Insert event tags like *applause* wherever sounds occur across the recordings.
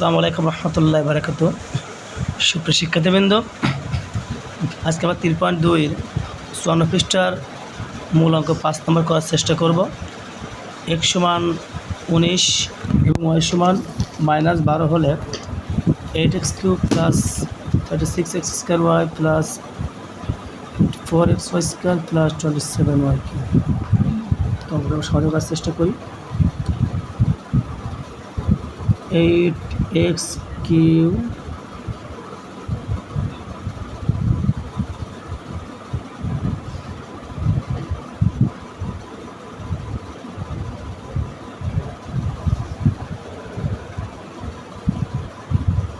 আসসালামু আলাইকুম রহমতুল্লাহ বারাকাতু। সুপ্রিয় শিক্ষার্থীবৃন্দ, আজকে আমরা তিন পয়েন্ট দুইয়ের চুয়ান্ন পৃষ্ঠার মূল অঙ্ক পাঁচ নম্বর করার চেষ্টা করব। এক সমান উনিশ এবং ওয়াই সমান মাইনাস বারো হলে eight X cube plus thirty six X square Y plus four X Y square plus twenty seven Y cube. তো আমরা সহজে করার চেষ্টা করি। এইট এক্স কিউ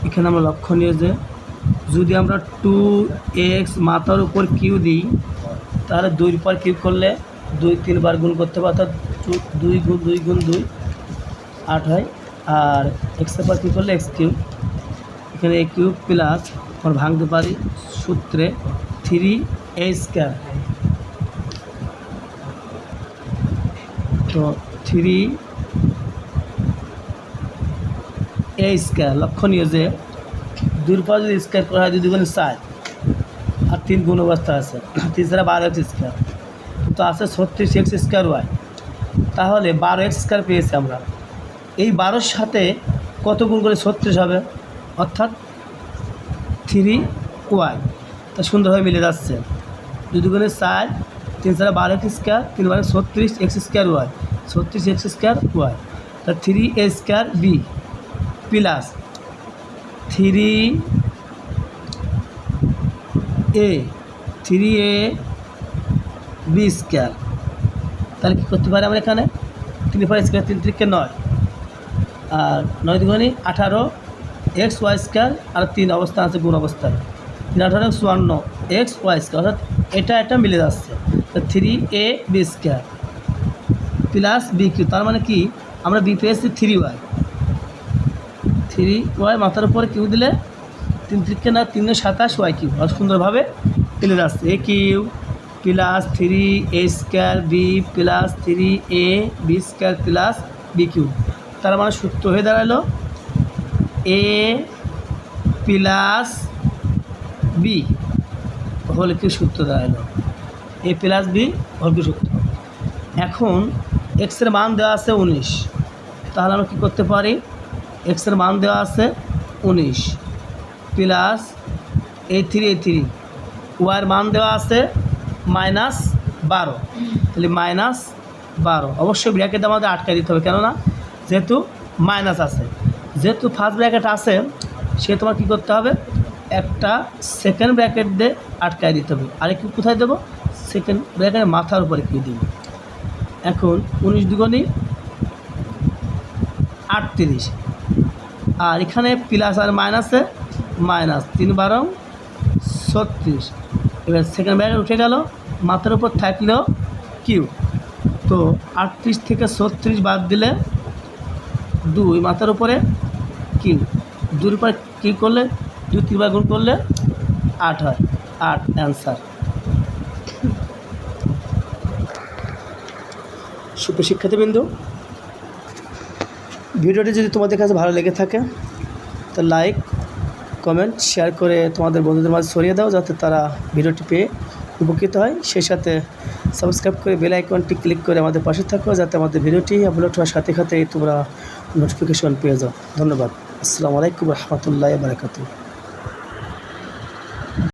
এখানে আমরা লক্ষণীয় যে, যদি আমরা টু এক্স মাথার উপর কিউ দিই, তাহলে দুইর পর কিউ করলে দুই তিনবার গুণ করতে হবে, অর্থাৎ দুই গুণ দুই গুণ দুই আট হয়। আর এক্সের পর কী করলে? এক্স কিউব এখানে এ কিউব প্লাস আমরা ভাঙতে পারি সূত্রে থ্রি এ স্কোয়ার তো থ্রি এ স্কোয়ার লক্ষণীয় যে দুই পর যদি স্কোয়ার করা হয় দুগুণ চার আর তিন গুণ অবস্থা আছে। *clears throat* তিন ছাড়া বারো এক্স স্কোয়ার তো আছে ছত্রিশ এক্স স্কোয়ার ওয়াই তাহলে বারো এক্স স্কোয়ার পেয়েছি আমরা। এই বারোর সাথে কত গুণ করে ছত্রিশ হবে? অর্থাৎ থ্রি ওয়াই তা সুন্দরভাবে মিলে যাচ্ছে। দুই দুগুণে চার, তিন চারে বারো এক্স স্কোয়ার তিন বারে ছত্রিশ এক্স স্কোয়ার ওয়াই ছত্রিশ এক্স স্কোয়ার ওয়াই তা three A square B plus three A three A B square তাহলে কী করতে পারি আমরা এখানে? তিন পর স্কোয়ার তিন তিরিকে নয়। আর নয় দুগুণি আঠারো এক্স ওয়াই স্কোয়ার আর তিন অবস্থা আছে গুণ অবস্থায় তিন, আঠারো চুয়ান্ন এক্স ওয়াই স্কোয়ার অর্থাৎ এটা এটা মিলে যাচ্ছে। Three A B square plus B cube তার মানে কি? আমরা বি পেয়েছি থ্রি ওয়াই থ্রি ওয়াই মাথার উপরে কিউ দিলে তিন তিরিকে না, তিন সাতাশ ওয়াই কিউ আর সুন্দরভাবে মিলে যাচ্ছে। A cube plus three A square B plus three A B square plus B cube তার মানে সূত্র হয়ে দাঁড়াল এ প্লাস বি হলে কি সূত্র দাঁড়াল? এ প্লাস বি হল কি সূত্র? এখন এক্সের মান দেওয়া আছে উনিশ। তাহলে আমরা কী করতে পারি? এক্সের মান দেওয়া আছে উনিশ প্লাস এই থ্রি এই থ্রি ওয়াইয়ের মান দেওয়া আছে মাইনাস বারো। তাহলে মাইনাস বারো। অবশ্যই ব্র্যাকেট আমাদের আটকায় দিতে হবে, কেননা যেহেতু মাইনাস আছে। যেহেতু ফার্স্ট ব্র্যাকেট আছে, সে তোমার কী করতে হবে? একটা সেকেন্ড ব্র্যাকেট দিয়ে আটকায় দিতে হবে। আর একটু কোথায় দেবো? সেকেন্ড ব্র্যাকেটের মাথার উপরে কি দিব? এখন উনিশ দুগুণি আটত্রিশ। আর এখানে প্লাস আর মাইনাসে মাইনাস তিন বারো ছত্রিশ। এবার সেকেন্ড ব্র্যাকেট উঠে গেল, মাথার উপর থাকলেও কিউ তো আটত্রিশ থেকে ছত্রিশ বাদ দিলে দুই মাথার উপরে কিউ। দুই উপরে কী করলে, দুই তিনবার গুণ করলে আট হয়। আট অ্যান্সার সুপ্রিয় শিক্ষার্থীবৃন্দু, ভিডিওটি যদি তোমাদের কাছে ভালো লেগে থাকে, তো লাইক কমেন্ট শেয়ার করে তোমাদের বন্ধুদের মাঝে ছড়িয়ে দাও যাতে তারা ভিডিওটি পেয়ে উপকৃত হয়, সেই সাথে সাবস্ক্রাইব করে বেল আইকনটি ক্লিক করে আমাদের পাশে থাকো, যাতে আমাদের ভিডিওটি আপলোড হওয়ার সাথে সাথে তোমরা নোটিফিকেশন পেয়ে যাও। ধন্যবাদ। আসসালামু আলাইকুম রহমতুল্লাহ বারকাতু